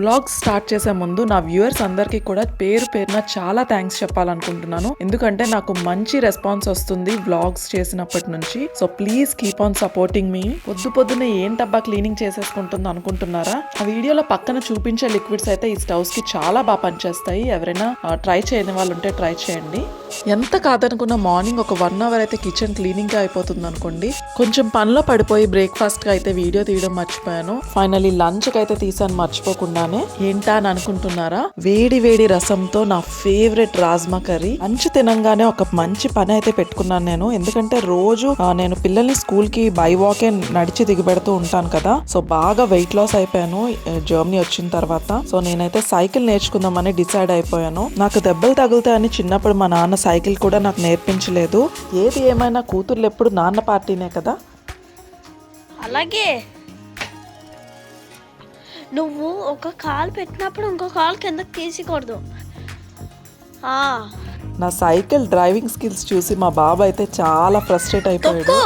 Vlog start చేసే ముందు నా వ్యూవర్స్ అందరికీ కూడా పేరు పేరున చాలా థ్యాంక్స్ చెప్పాలనుకుంటున్నాను. ఎందుకంటే నాకు మంచి రెస్పాన్స్ వస్తుంది వ్లాగ్స్ చేసినప్పటి నుంచి. So please keep on supporting మీ. పొద్దు పొద్దున ఏంటబ్బా క్లీనింగ్ చేసేసుకుంటుంది అనుకుంటున్నారా? ఆ వీడియోలో పక్కన చూపించే లిక్విడ్స్ అయితే ఈ స్టవ్స్కి చాలా బాగా పనిచేస్తాయి. ఎవరైనా ట్రై చేయని వాళ్ళు ఉంటే ట్రై చేయండి. ఎంత కాదనుకున్న మార్నింగ్ ఒక వన్ అవర్ అయితే కిచెన్ క్లీనింగ్గా అయిపోతుంది అనుకోండి. కొంచెం పనిలో పడిపోయి బ్రేక్ఫాస్ట్కి అయితే వీడియో తీయడం మర్చిపోయాను. ఫైనలీ లంచ్కి అయితే తీసాను మర్చిపోకుండానే. ఏంటా అని అనుకుంటున్నారా? వేడి వేడి రసంతో నా ఫేవరెట్ రాజ్మా కర్రీ. లంచ్ తినంగానే ఒక మంచి పని అయితే పెట్టుకున్నాను నేను. ఎందుకంటే రోజు నేను పిల్లల్ని స్కూల్కి బై వాకే నడిచి దిగబెడుతూ ఉంటాను కదా. సో బాగా వెయిట్ లాస్ అయిపోయాను జర్మనీ వచ్చిన తర్వాత. సో నేనైతే సైకిల్ నేర్చుకుందామని డిసైడ్ అయిపోయాను. నాకు దెబ్బలు తగులుతాయని చిన్నప్పుడు మా నాన్న సైకిల్ కూడా నాకు నేర్పించలేదు. ఏది ఏమైనా కూతుర్లు ఎప్పుడు నాన్న పార్టీనే కదా. అలాగే. నువ్వు ఒక కాలు పెట్టినప్పుడు ఇంకో కాలు కిందకి తీసుకోకూడదు ఆ, నా సైకిల్ డ్రైవింగ్ స్కిల్స్ చూసి మా బాబు అయితే చాలా ఫ్రస్ట్రేట్ అయిపోయాడు.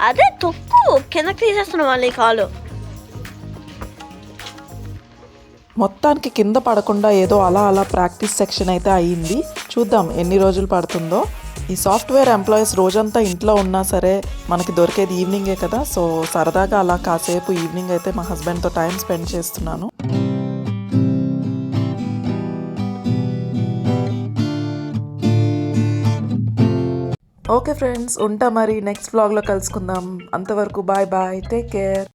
అదే తొక్కు. కిందకి తీసేస్తున్నావు మళ్ళీ కాలు. మొత్తానికి కింద పడకుండా ఏదో అలా అలా ప్రాక్టీస్ సెక్షన్ అయితే అయ్యింది. చూద్దాం ఎన్ని రోజులు పడుతుందో. ఈ సాఫ్ట్వేర్ ఎంప్లాయీస్ రోజంతా ఇంట్లో ఉన్నా సరే మనకి దొరికేది ఈవినింగే కదా. సో సరదాగా అలా కాసేపు ఈవినింగ్ అయితే మా హస్బెండ్తో టైం స్పెండ్ చేస్తున్నాను. ఓకే ఫ్రెండ్స్ ఉంటా మరి. నెక్స్ట్ వ్లాగ్లో కలుసుకుందాం. అంతవరకు బాయ్ బాయ్. Take care.